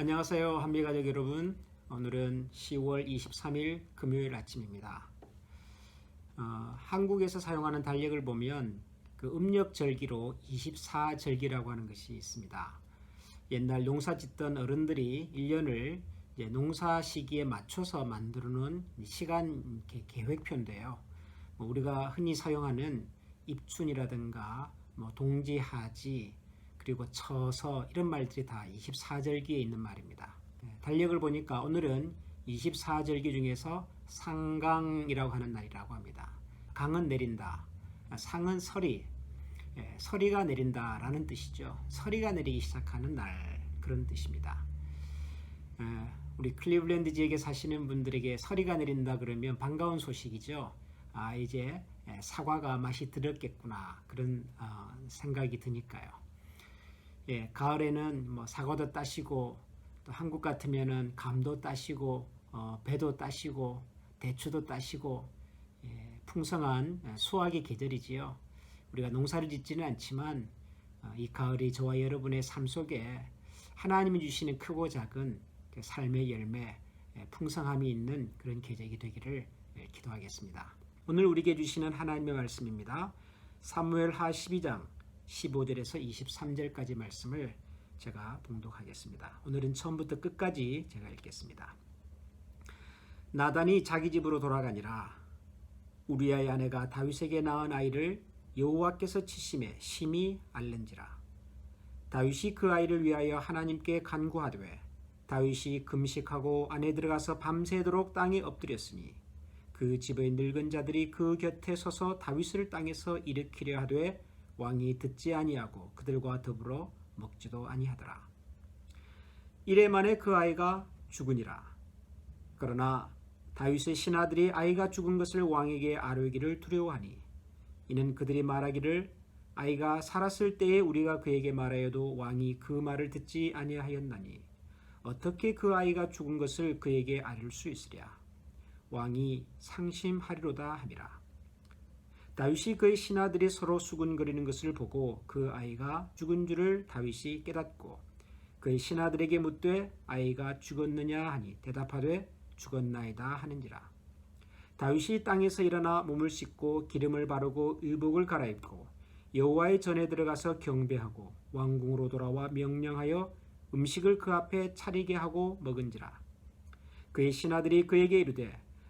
안녕하세요. 한미가족 여러분. 오늘은 10월 23일 금요일 아침입니다. 어, 한국에서 사용하는 달력을 보면 그 음력 절기로 24절기라고 하는 것이 있습니다. 옛날 농사 짓던 어른들이 1년을 농사 시기에 맞춰서 만들어 놓은 시간 계- 계획표인데요. 뭐 우리가 흔히 사용하는 입춘이라든가 뭐 동지하지 그리고 처서 이런 말들이 다 24절기에 있는 말입니다. 예, 달력을 보니까 오늘은 24절기 중에서 상강이라고 하는 날이라고 합니다. 강은 내린다. 상은 서리. 예, 서리가 내린다라는 뜻이죠. 서리가 내리기 시작하는 날 그런 뜻입니다. 예, 우리 클리블랜드 지역에 사시는 분들에게 서리가 내린다 그러면 반가운 소식이죠. 아 이제 예, 사과가 맛이 들었겠구나 그런 어, 생각이 드니까요. 예, 가을에는 뭐 사과도 따시고 또 한국 같으면은 감도 따시고 어, 배도 따시고 대추도 따시고 예, 풍성한 예, 수확의 계절이지요. 우리가 농사를 짓지는 않지만 어, 이 가을이 저와 여러분의 삶 속에 하나님이 주시는 크고 작은 그 삶의 열매, 예, 풍성함이 있는 그런 계절이 되기를 예, 기도하겠습니다. 오늘 우리에게 주시는 하나님의 말씀입니다. 사무엘하 12장 15절에서 23절까지 말씀을 제가 봉독하겠습니다. 오늘은 처음부터 끝까지 제가 읽겠습니다. 나단이 자기 집으로 돌아가니라 우리아의 아내가 다윗에게 낳은 아이를 여호와께서 치심에 심히 앓는지라 다윗이 그 아이를 위하여 하나님께 간구하되 다윗이 금식하고 안에 들어가서 밤새도록 땅에 엎드렸으니 그 집의 늙은 자들이 그 곁에 서서 다윗을 땅에서 일으키려 하되 왕이 듣지 아니하고 그들과 더불어 먹지도 아니하더라. 이래 만에 그 아이가 죽으니라. 그러나 다윗의 신하들이 아이가 죽은 것을 왕에게 아뢰기를 두려워하니 이는 그들이 말하기를 아이가 살았을 때에 우리가 그에게 말하여도 왕이 그 말을 듣지 아니하였나니 어떻게 그 아이가 죽은 것을 그에게 아뢰 수 있으랴 왕이 상심하리로다 함이라 다윗이 그의 신하들이 서로 수군거리는 것을 보고 그 아이가 죽은 줄을 다윗이 깨닫고 그의 신하들에게 묻되 아이가 죽었느냐 하니 대답하되 죽었나이다 하는지라. 다윗이 땅에서 일어나 몸을 씻고 기름을 바르고 의복을 갈아입고 여호와의 전에 들어가서 경배하고 왕궁으로 돌아와 명령하여 음식을 그 앞에 차리게 하고 먹은지라. 그의 신하들이 그에게 이르되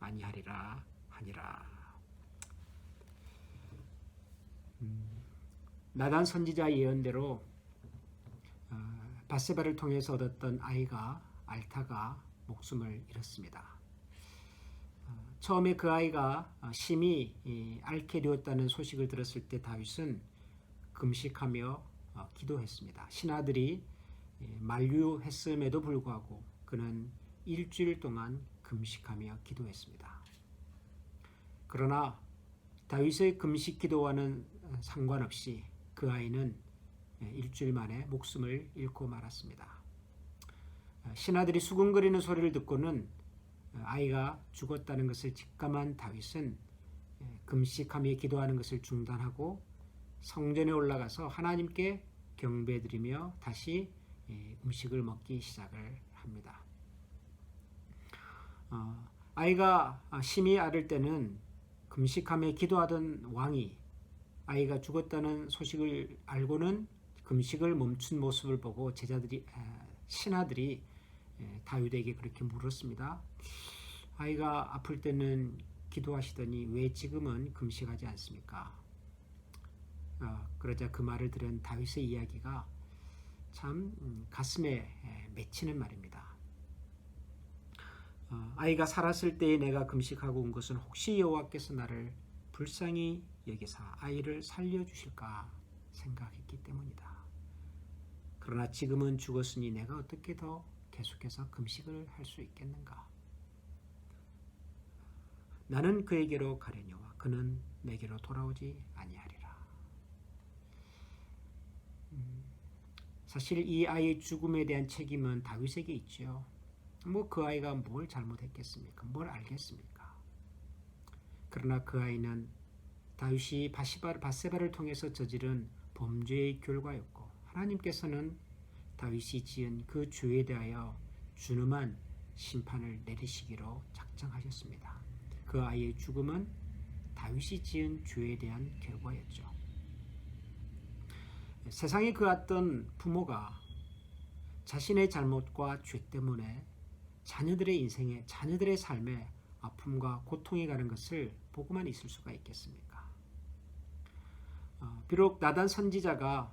아니하리라 하니라. 음, 나단 선지자 예언대로 어, 바세바를 통해서 얻었던 아이가 알타가 목숨을 잃었습니다. 어, 처음에 그 아이가 어, 심히 이, 앓게 되었다는 소식을 들었을 때 다윗은 금식하며 어, 기도했습니다. 신하들이 예, 만류했음에도 불구하고 그는 일주일 동안 금식하며 기도했습니다. 그러나 다윗의 금식 기도와는 상관없이 그 아이는 일주일 만에 목숨을 잃고 말았습니다. 신하들이 수군거리는 소리를 듣고는 아이가 죽었다는 것을 직감한 다윗은 금식하며 기도하는 것을 중단하고 성전에 올라가서 하나님께 경배드리며 다시 음식을 먹기 시작을 합니다. 어, 아이가 심히 앓을 때는 금식하며 기도하던 왕이 아이가 죽었다는 소식을 알고는 금식을 멈춘 모습을 보고 제자들이 신하들이 다윗에게 그렇게 물었습니다. 아이가 아플 때는 기도하시더니 왜 지금은 금식하지 않습니까? 어, 그러자 그 말을 들은 다윗의 이야기가 참 음, 가슴에 맺히는 말입니다. 어, 아이가 살았을 때에 내가 금식하고 온 것은 혹시 여호와께서 나를 불쌍히 여기사 아이를 살려주실까 생각했기 때문이다. 그러나 지금은 죽었으니 내가 어떻게 더 계속해서 금식을 할 수 있겠는가? 나는 그에게로 가려니와 그는 내게로 돌아오지 아니하리라. 음, 사실 이 아이의 죽음에 대한 책임은 다윗에게 있지요. 뭐 그 아이가 뭘 잘못했겠습니까? 뭘 알겠습니까? 그러나 그 아이는 다윗이 바시바 바세바를 통해서 저지른 범죄의 결과였고 하나님께서는 다윗이 지은 그 죄에 대하여 준엄한 심판을 내리시기로 작정하셨습니다. 그 아이의 죽음은 다윗이 지은 죄에 대한 결과였죠. 세상에 그 어떤 부모가 자신의 잘못과 죄 때문에 자녀들의 인생에 자녀들의 삶에 아픔과 고통이 가는 것을 보고만 있을 수가 있겠습니까? 어, 비록 나단 선지자가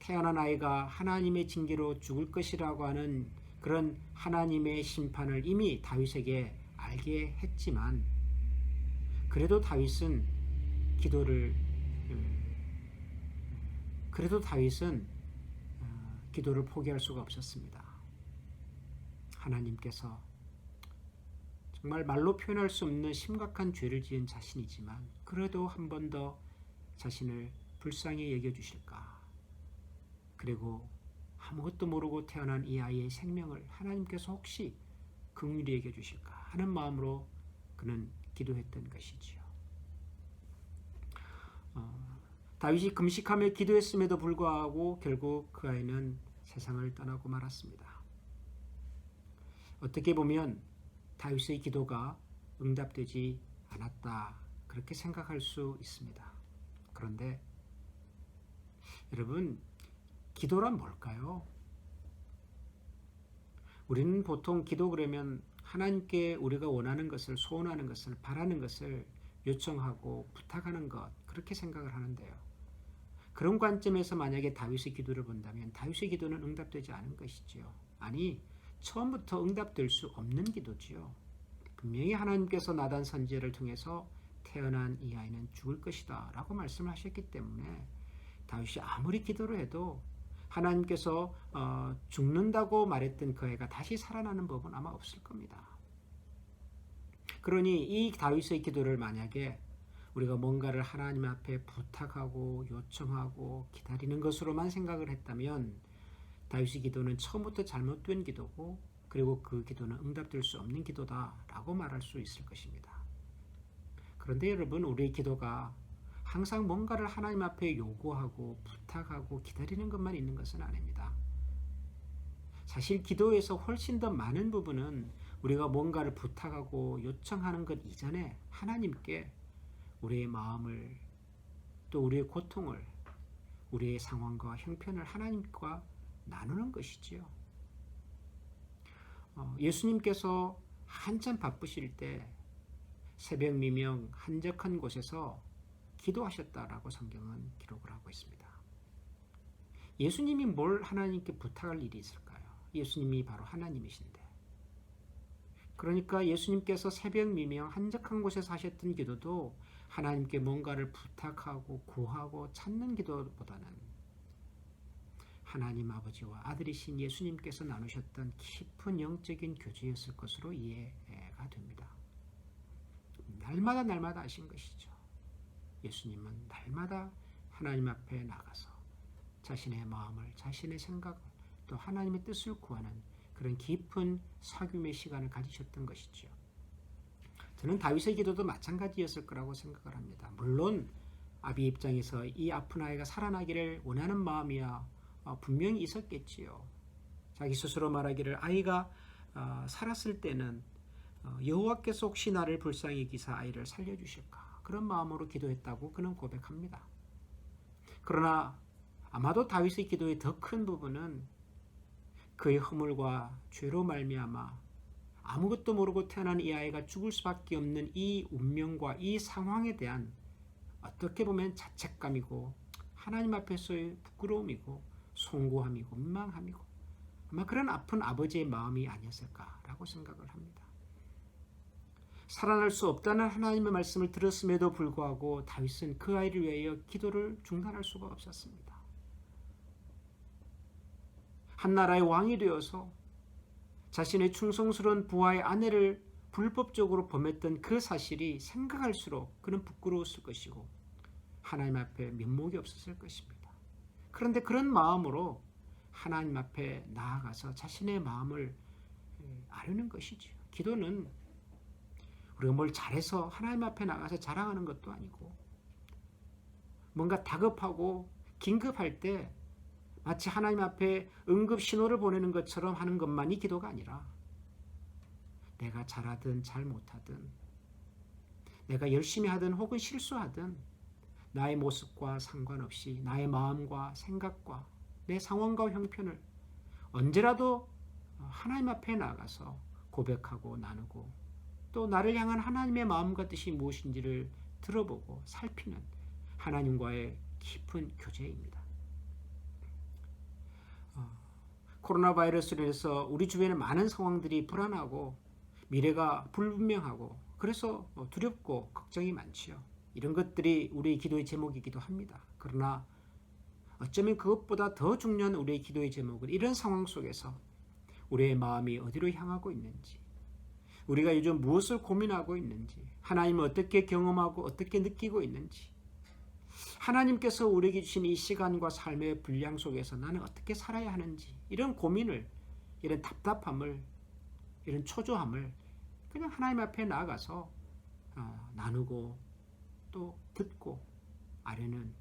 태어난 아이가 하나님의 징계로 죽을 것이라고 하는 그런 하나님의 심판을 이미 다윗에게 알게 했지만 그래도 다윗은 기도를 그래도 다윗은 어, 기도를 포기할 수가 없었습니다. 하나님께서 정말 말로 표현할 수 없는 심각한 죄를 지은 자신이지만 그래도 한 번 더 자신을 불쌍히 여겨 주실까? 그리고 아무것도 모르고 태어난 이 아이의 생명을 하나님께서 혹시 긍휼히 여겨 주실까 하는 마음으로 그는 기도했던 것이지요. 어, 다윗이 금식하며 기도했음에도 불구하고 결국 그 아이는 세상을 떠나고 말았습니다. 어떻게 보면 다윗의 기도가 응답되지 않았다 그렇게 생각할 수 있습니다. 그런데 여러분 기도란 뭘까요? 우리는 보통 기도 그러면 하나님께 우리가 원하는 것을 소원하는 것을 바라는 것을 요청하고 부탁하는 것 그렇게 생각을 하는데요. 그런 관점에서 만약에 다윗의 기도를 본다면 다윗의 기도는 응답되지 않은 것이지요. 아니 처음부터 응답될 수 없는 기도지요. 분명히 하나님께서 나단 선지를 통해서 태어난 이 아이는 죽을 것이다 라고 말씀하셨기 때문에 다윗이 아무리 기도를 해도 하나님께서 어, 죽는다고 말했던 그 애가 다시 살아나는 법은 아마 없을 겁니다. 그러니 이 다윗의 기도를 만약에 우리가 뭔가를 하나님 앞에 부탁하고 요청하고 기다리는 것으로만 생각을 했다면 다윗의 기도는 처음부터 잘못된 기도고 그리고 그 기도는 응답될 수 없는 기도다라고 말할 수 있을 것입니다. 그런데 여러분 우리의 기도가 항상 뭔가를 하나님 앞에 요구하고 부탁하고 기다리는 것만 있는 것은 아닙니다. 사실 기도에서 훨씬 더 많은 부분은 우리가 뭔가를 부탁하고 요청하는 것 이전에 하나님께 우리의 마음을 또 우리의 고통을 우리의 상황과 형편을 하나님과 나누는 것이지요. 어, 예수님께서 한참 바쁘실 때 새벽 미명 한적한 곳에서 기도하셨다라고 성경은 기록을 하고 있습니다. 예수님이 뭘 하나님께 부탁할 일이 있을까요? 예수님이 바로 하나님이신데. 그러니까 예수님께서 새벽 미명 한적한 곳에서 하셨던 기도도 하나님께 뭔가를 부탁하고 구하고 찾는 기도보다는 하나님 아버지와 아들이신 예수님께서 나누셨던 깊은 영적인 교제였을 것으로 이해가 됩니다. 날마다 날마다 하신 것이죠. 예수님은 날마다 하나님 앞에 나가서 자신의 마음을, 자신의 생각을 또 하나님의 뜻을 구하는 그런 깊은 사귐의 시간을 가지셨던 것이죠. 저는 다윗의 기도도 마찬가지였을 거라고 생각을 합니다. 물론 아비 입장에서 이 아픈 아이가 살아나기를 원하는 마음이야 어, 분명히 있었겠지요. 자기 스스로 말하기를 아이가 어, 살았을 때는 어, 여호와께서 혹시 나를 불쌍히 기사 아이를 살려주실까 그런 마음으로 기도했다고 그는 고백합니다. 그러나 아마도 다윗의 기도의 더 큰 부분은 그의 허물과 죄로 말미암아 아무것도 모르고 태어난 이 아이가 죽을 수밖에 없는 이 운명과 이 상황에 대한 어떻게 보면 자책감이고 하나님 앞에서의 부끄러움이고 송구함이고 민망함이고 아마 그런 아픈 아버지의 마음이 아니었을까라고 생각을 합니다. 살아날 수 없다는 하나님의 말씀을 들었음에도 불구하고 다윗은 그 아이를 위하여 기도를 중단할 수가 없었습니다. 한 나라의 왕이 되어서 자신의 충성스러운 부하의 아내를 불법적으로 범했던 그 사실이 생각할수록 그는 부끄러웠을 것이고 하나님 앞에 면목이 없었을 것입니다. 그런데 그런 마음으로 하나님 앞에 나아가서 자신의 마음을 아려는 것이지요. 기도는 우리가 뭘 잘해서 하나님 앞에 나가서 자랑하는 것도 아니고 뭔가 다급하고 긴급할 때 마치 하나님 앞에 응급 신호를 보내는 것처럼 하는 것만이 기도가 아니라 내가 잘하든 잘 못하든 내가 열심히 하든 혹은 실수하든 나의 모습과 상관없이 나의 마음과 생각과 내 상황과 형편을 언제라도 하나님 앞에 나가서 고백하고 나누고 또 나를 향한 하나님의 마음과 뜻이 무엇인지를 들어보고 살피는 하나님과의 깊은 교제입니다. 어, 코로나 바이러스로 인해서 우리 주변에 많은 상황들이 불안하고 미래가 불분명하고 그래서 두렵고 걱정이 많지요. 이런 것들이 우리의 기도의 제목이기도 합니다. 그러나 어쩌면 그것보다 더 중요한 우리의 기도의 제목은 이런 상황 속에서 우리의 마음이 어디로 향하고 있는지, 우리가 요즘 무엇을 고민하고 있는지, 하나님을 어떻게 경험하고 어떻게 느끼고 있는지, 하나님께서 우리에게 주신 이 시간과 삶의 분량 속에서 나는 어떻게 살아야 하는지, 이런 고민을, 이런 답답함을, 이런 초조함을 그냥 하나님 앞에 나가서 어, 나누고 또 듣고 아려는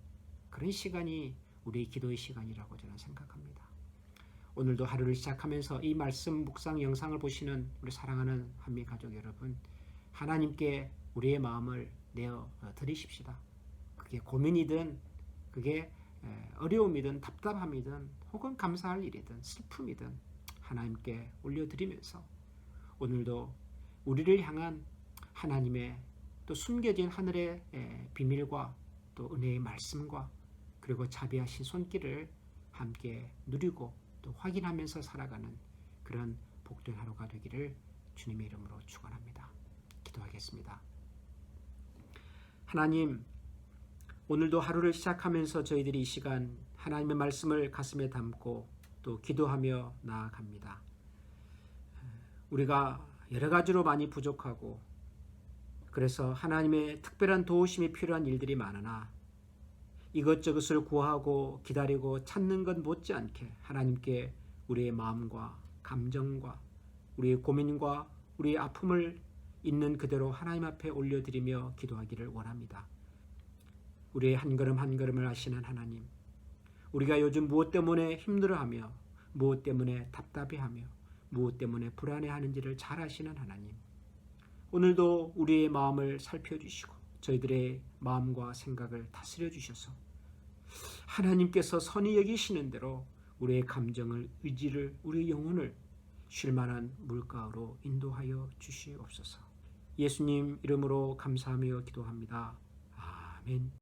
그런 시간이 우리의 기도의 시간이라고 저는 생각합니다. 오늘도 하루를 시작하면서 이 말씀 묵상 영상을 보시는 우리 사랑하는 한미 가족 여러분, 하나님께 우리의 마음을 내어 드리십시다. 그게 고민이든, 그게 어려움이든, 답답함이든, 혹은 감사할 일이든, 슬픔이든 하나님께 올려드리면서 오늘도 우리를 향한 하나님의 또 숨겨진 하늘의 비밀과 또 은혜의 말씀과 그리고 자비하신 손길을 함께 누리고 또 확인하면서 살아가는 그런 복된 하루가 되기를 주님의 이름으로 축원합니다. 기도하겠습니다. 하나님 오늘도 하루를 시작하면서 저희들이 이 시간 하나님의 말씀을 가슴에 담고 또 기도하며 나아갑니다. 우리가 여러 가지로 많이 부족하고 그래서 하나님의 특별한 도우심이 필요한 일들이 많으나 이것저것을 구하고 기다리고 찾는 것 못지않게 하나님께 우리의 마음과 감정과 우리의 고민과 우리의 아픔을 있는 그대로 하나님 앞에 올려드리며 기도하기를 원합니다. 우리의 한 걸음 한 걸음을 아시는 하나님, 우리가 요즘 무엇 때문에 힘들어하며 무엇 때문에 답답해하며 무엇 때문에 불안해하는지를 잘 아시는 하나님, 오늘도 우리의 마음을 살펴주시고 저희들의 마음과 생각을 다스려 주셔서 하나님께서 선히 여기시는 대로 우리의 감정을 의지를 우리 영혼을 쉴만한 물가로 인도하여 주시옵소서. 예수님 이름으로 감사하며 기도합니다. 아멘.